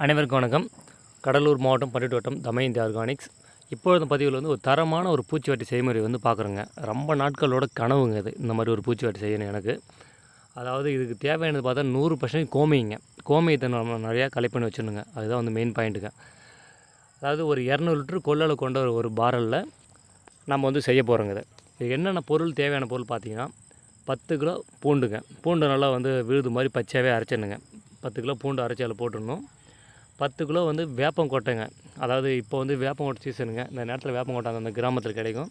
அனைவருக்கும் வணக்கம். கடலூர் மாவட்டம் பன்னெண்டு தமயந்தி ஆர்கானிக்ஸ். இப்பொழுது பதிவில் வந்து ஒரு தரமான ஒரு பூச்சிவட்டி செய்முறை வந்து பார்க்குறோங்க. ரொம்ப நாட்களோட கனவுங்க இது இந்த மாதிரி ஒரு பூச்சிவட்டி செய்யணும் எனக்கு. அதாவது இதுக்கு தேவையானது பார்த்தா நூறு பர்சன்ட் கோமியங்க. கோமியத்தை நம்ம நிறையா கலெக்ட் பண்ணி வச்சிடணுங்க. அதுதான் வந்து மெயின் பாயிண்ட்டுங்க அதாவது ஒரு இரநூறு லிட்டர் கொள்ளளவு கொண்ட ஒரு- ஒரு பாரலில் நம்ம வந்து செய்ய போகிறோங்க இது. இது என்னென்ன பொருள் தேவையான பொருள் பார்த்திங்கன்னா பத்து கிலோ பூண்டுங்க. பூண்டு நல்லா வந்து விழுது மாதிரி பச்சையாகவே அரைச்சிடணுங்க. பத்து கிலோ பூண்டு அரைச்சி அதில் போட்டுடணும். பத்து கிலோ வந்து வேப்பங்கொட்டைங்க அதாவது இப்போ வந்து வேப்பங்கொட்டை சீசனுங்க. இந்த நேரத்தில் வேப்பங்கொட்டை அந்த கிராமத்தில் கிடைக்கும்.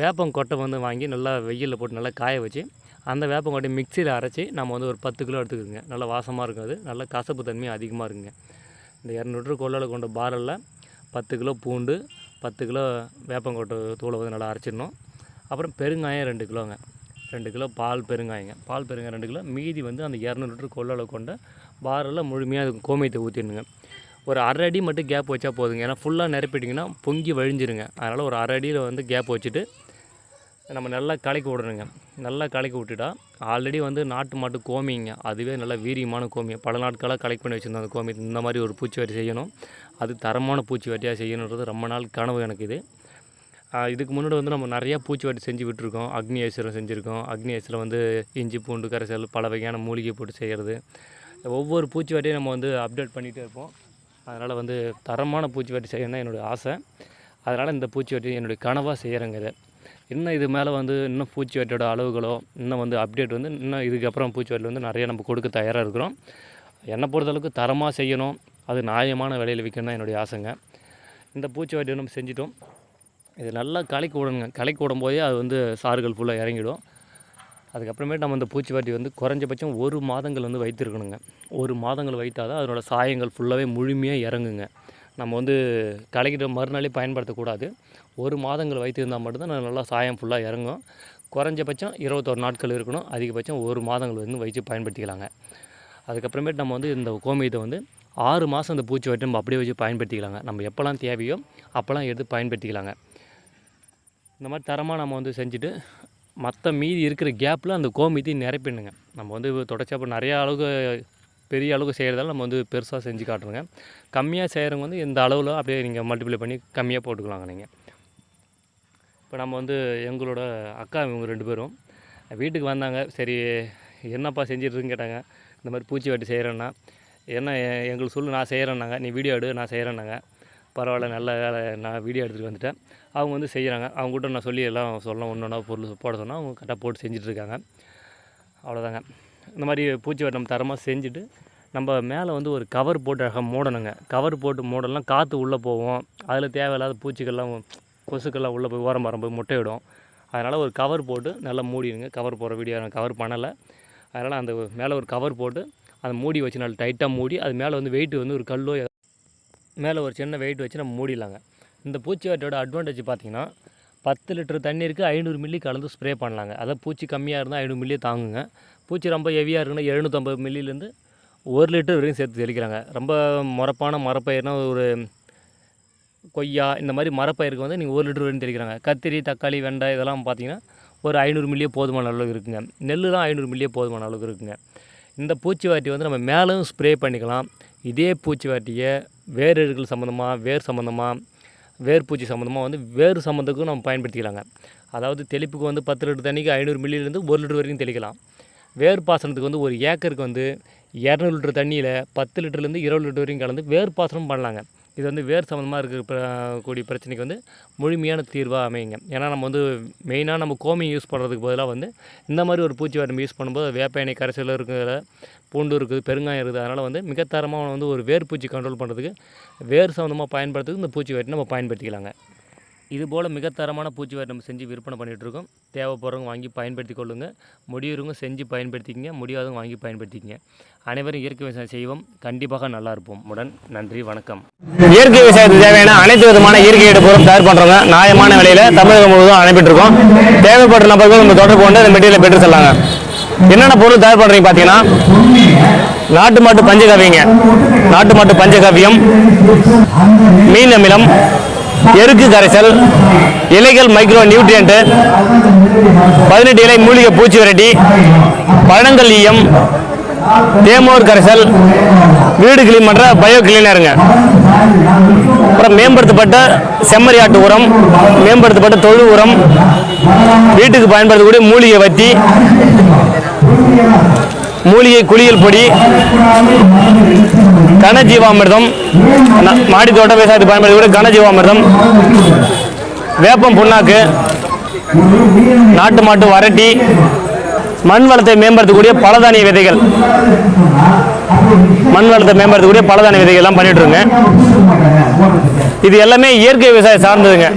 வேப்பங்கொட்டை வந்து வாங்கி நல்லா வெயிலில் போட்டு நல்லா காய வச்சு அந்த வேப்பங்கொட்டையை மிக்சியில் அரைச்சி நம்ம வந்து ஒரு பத்து கிலோ எடுத்துக்கோங்க. நல்லா வாசமாக இருக்கும் அது. நல்ல கசப்பு தன்மையும் அதிகமாக இருக்குங்க. இந்த இரநூறு கொள்ளளவு கொண்ட பாரலில் பத்து கிலோ பூண்டு பத்து கிலோ வேப்பங்கொட்டை தூளை வந்து நல்லா அரைச்சிடணும். அப்புறம் பெருங்காயம் ரெண்டு கிலோங்க. ரெண்டு கிலோ பால் பெருங்காயங்க. பால் பெருங்காயம் ரெண்டு கிலோ. மீதி வந்து அந்த இரநூறு லிட்டர் கொள்ளளவு கொண்ட பாரலில் முழுமையாக கோமியத்தை ஊற்றிடணுங்க ஒரு அரை அடி மட்டும் கேப் வச்சா போதுங்க. ஏன்னா ஃபுல்லாக நிரப்பிட்டிங்கன்னா பொங்கி வழிஞ்சிருங்க. அதனால் ஒரு அரை அடியில் வந்து கேப் வச்சுட்டு நம்ம நல்லா கலக்கி விடணுங்க. நல்லா கலக்கி விட்டுட்டா ஆல்ரெடி வந்து நாட்டு மாட்டு கோமிங்க. அதுவே நல்ல வீரியமான கோமியம் பல நாட்களாக கலெக்ட் பண்ணி வச்சுருந்தோம் அந்த கோமி இந்த மாதிரி ஒரு பூச்சி வெட்டி செய்யணும். அது தரமான பூச்சி வெட்டியாக செய்யணுன்றது ரொம்ப நாள் கனவு எனக்கு இது. இதுக்கு முன்னாடி வந்து நம்ம நிறையா பூச்சி வட்டி செஞ்சு விட்டுருக்கோம். அக்னி ஐஸ்வரம் செஞ்சுருக்கோம். அக்னி ஐஸில் வந்து இஞ்சி பூண்டு கரைசல் பல வகையான மூலிகை போட்டு செய்கிறது ஒவ்வொரு பூச்சி வெட்டியும் நம்ம வந்து அப்டேட் பண்ணிகிட்டே இருப்போம். அதனால் வந்து தரமான பூச்சி வெட்டி என்னுடைய ஆசை. அதனால் இந்த பூச்சி வெட்டி என்னுடைய கனவாக செய்கிறேங்க இதை. இன்னும் இது மேலே வந்து இன்னும் பூச்சிவெட்டியோட அளவுகளோ இன்னும் வந்து அப்டேட் வந்து இன்னும் இதுக்கப்புறம் பூச்சி வெட்டி வந்து நிறைய நம்ம கொடுக்க தயாராக இருக்கிறோம். என்னை பொறுத்தளவுக்கு தரமாக செய்யணும். அது நியாயமான விலையில் விற்கணும் என்னுடைய ஆசைங்க. இந்த பூச்சி வெட்டி நம்ம செஞ்சிட்டோம். இது நல்லா கலக்கி விடணுங்க கலக்கி விடும்போதே அது வந்து சாறுகள் ஃபுல்லாக இறங்கிடும். அதுக்கப்புறமேட்டு நம்ம இந்த பூச்சிவாட்டி வந்து குறைஞ்சபட்சம் ஒரு மாதங்கள் வந்து வைத்திருக்கணுங்க. ஒரு மாதங்கள் வைத்தால் தான் அதனோட சாயங்கள் ஃபுல்லாகவே முழுமையாக இறங்குங்க. நம்ம வந்து கலக்கிட்ட மறுநாளே பயன்படுத்தக்கூடாது. ஒரு மாதங்கள் வைத்திருந்தால் மட்டும்தான் நல்லா சாயம் ஃபுல்லாக இறங்கும். குறைஞ்சபட்சம் இருபத்தோரு நாட்கள் இருக்கணும். அதிகபட்சம் ஒரு மாதங்கள் வந்து வச்சு பயன்படுத்திக்கலாங்க. அதுக்கப்புறமேட்டு நம்ம வந்து இந்த கோமியத்தை வந்து ஆறு மாதம் இந்த பூச்சி வட்டி நம்ம அப்படியே வச்சு பயன்படுத்திக்கலாங்க. நம்ம எப்போல்லாம் தேவையோ அப்போல்லாம் எடுத்து பயன்படுத்திக்கலாங்க. இந்த மாதிரி தரமாக நம்ம வந்து செஞ்சுட்டு மற்ற மீதி இருக்கிற கேப்பில் அந்த கோமியத்தையும் நிரப்பிடணுங்க. நம்ம வந்து தொடர்ச்சியாக இப்போ நிறையா அளவுக்கு பெரிய அளவுக்கு செய்கிறதால நம்ம வந்து பெருசாக செஞ்சு காட்டுறோங்க. கம்மியாக செய்கிறவங்க வந்து இந்த அளவில் அப்படியே நீங்கள் மல்டிப்ளை பண்ணி கம்மியாக போட்டுக்கலாங்க நீங்கள் இப்போ நம்ம வந்து எங்களோட அக்கா இவங்க ரெண்டு பேரும் வீட்டுக்கு வந்தாங்க. சரி என்னப்பா செஞ்சிட்ருக்குன்னு கேட்டாங்க. இந்த மாதிரி பூச்சி வெட்டி செய்கிறேன்னா என்ன எங்களுக்கு சொல்லு நான் செய்கிறேன்னாங்க நீ வீடியோ எடு நான் செய்கிறேன்னாங்க பரவாயில்ல நல்ல வேலை நான் வீடியோ எடுத்துகிட்டு வந்துட்டேன். அவங்க வந்து செய்கிறாங்க அவங்ககிட்ட நான் சொல்லி எல்லாம் சொல்லலாம் ஒன்று ஒன்றா பொருள் போட சொன்னால் அவங்க கரெக்டாக போட்டு செஞ்சிட்ருக்காங்க அவ்வளோதாங்க இந்த மாதிரி பூச்சி வட்டம் தரமாக செஞ்சுட்டு நம்ம மேலே வந்து ஒரு கவர் போட்டு அழகாக மூடணுங்க. கவர் போட்டு மூடலாம் காற்று உள்ளே போவோம் அதில் தேவையில்லாத பூச்சிகள்லாம் கொசுக்கள்லாம் உள்ளே போய் ஓரம் போய் முட்டையிடும். அதனால் ஒரு கவர் போட்டு நல்லா மூடிடுங்க. கவர் போடுற வீடியோ நான் கவர் பண்ணலை. அதனால் அந்த மேலே ஒரு கவர் போட்டு அதை மூடி வச்சு நல்லா டைட்டாக மூடி அது மேலே வந்து வெயிட் வந்து ஒரு கல்லோ மேலே ஒரு சின்ன வெயிட் வச்சு நம்ம மூடிடலாங்க. இந்த பூச்சி வாட்டியோட அட்வான்டேஜ் பார்த்தீங்கன்னா பத்து லிட்டர் தண்ணீருக்கு ஐநூறு மில்லி கலந்து ஸ்ப்ரே பண்ணலாங்க. அதான் பூச்சி கம்மியாக இருந்தால் ஐநூறு மில்லியே தாங்குங்க. பூச்சி ரொம்ப ஹெவியாக இருக்குன்னா எழுநூற்றம்பது மில்லிலேருந்து ஒரு லிட்டர் வரையும் சேர்த்து தெளிக்கிறாங்க. ரொம்ப மரப்பான மரப்பயிர்னா ஒரு கொய்யா இந்த மாதிரி மரப்பயிருக்கு வந்து நீங்கள் ஒரு லிட்டர் வரைக்கும் தெளிக்கிறாங்க. கத்திரி தக்காளி வெண்டை இதெல்லாம் பார்த்தீங்கன்னா ஒரு ஐநூறு மில்லியே போதுமான அளவுக்கு இருக்குங்க. நெல்லுலாம் தான் ஐநூறு மில்லியே போதுமான அளவுக்கு இருக்குங்க. இந்த பூச்சி வாட்டி வந்து நம்ம மேலும் ஸ்ப்ரே பண்ணிக்கலாம். இதே வேர் வேர்கள் சம்மந்தமாக வேர் சம்மந்தமாக வேர் பூச்சி சம்மந்தமாக வந்து வேறு சம்மந்தத்துக்கும் நம்ம பயன்படுத்திக்கலாங்க. அதாவது தெளிப்புக்கு வந்து பத்து லிட்டர் தண்ணிக்கு ஐநூறு மில்லிலேருந்து ஒரு லிட்டர் வரைக்கும் தெளிக்கலாம். வேர் பாசனத்துக்கு வந்து ஒரு ஏக்கருக்கு வந்து இரநூறு லிட்டர் தண்ணியில் பத்து லிட்டர்லேருந்து இருபது லிட்டர் வரைக்கும் கலந்து வேர் பாசனம் பண்ணலாங்க. இது வந்து வேர் சம்மந்தமாக இருக்க கூடிய பிரச்சனைக்கு வந்து முழுமையான தீர்வாக அமையுங்க. ஏன்னா நம்ம வந்து மெயினாக நம்ம கோமி யூஸ் பண்ணுறதுக்கு பதிலாக வந்து இந்த மாதிரி ஒரு பூச்சி நம்ம யூஸ் பண்ணும்போது வேப்ப எண்ணெய் கரைசல் இருக்கிற பூண்டு இருக்குது பெருங்காயம் இருக்குது. அதனால் வந்து மிகத்தரமாக வந்து ஒரு வேர் பூச்சி கண்ட்ரோல் பண்ணுறதுக்கு வேர் சம்மந்தமாக பயன்படுத்துறதுக்கு இந்த பூச்சி வெட்டி நம்ம பயன்படுத்திக்கலாங்க. இது போல் மிகத்தரமான பூச்சி நம்ம செஞ்சு விற்பனை பண்ணிகிட்டு இருக்கோம் தேவைப்படுறவங்க வாங்கி பயன்படுத்தி கொள்ளுங்கள் முடியறவங்க செஞ்சு பயன்படுத்திக்கங்க. முடியாதவங்க வாங்கி பயன்படுத்திக்கங்க. அனைவரும் இயற்கை விவசாயம் செய்வோம். கண்டிப்பாக நல்லா இருப்போம். உடன் நன்றி வணக்கம். இயற்கை விவசாயத்துக்கு தேவையான அனைத்து விதமான இயற்கை பொருள் தயார் பண்ணுறவங்க நியாயமான விலையில் தமிழகம் முழுவதும் அனுப்பிட்டுருக்கோம் தேவைப்படுற நபர்கள் நம்ம தொடர்பு கொண்டு அந்த மெட்டீரியல் பெற்று செல்லாங்க. என்னென்ன பொருள் தயார் பண்ணுறீங்க பார்த்தீங்கன்னா நாட்டு மாட்டு பஞ்சகவியங்க நாட்டு மாட்டு பஞ்சகவியம் மீன் அமிலம் எருக்கு கரைசல் இலைகள் மைக்ரோ நியூட்ரியன்ட் பதினெட்டு இலை மூலிகை பூச்சி விரட்டி பழங்கள் ஈயம் தேமோர் கரைசல் வீடு கிளீன் பண்ணுற பயோ கிளீனருங்க அப்புறம் மேம்படுத்தப்பட்ட செம்மறி ஆட்டு உரம் மேம்படுத்தப்பட்ட தொழு உரம் வீட்டுக்கு பயன்படுத்தக்கூடிய மூலிகை வத்தி மூலிகை குளியல் பொடி கனஜீவாமிர்தம் மாடி தோட்ட விவசாயத்துக்கு பயன்படுத்தக்கூடிய கனஜீவாமிர்தம் வேப்பம் புண்ணாக்கு நாட்டு மாட்டு வரட்டி மண் வளத்தை மேம்படுத்தக்கூடிய பலதானிய விதைகள். மண் வளத்தை மேம்படுத்தக்கூடிய பலதானிய விதைகள் எல்லாம் பண்ணிட்டு இது எல்லாமே இயற்கை விவசாயம் சார்ந்ததுங்க.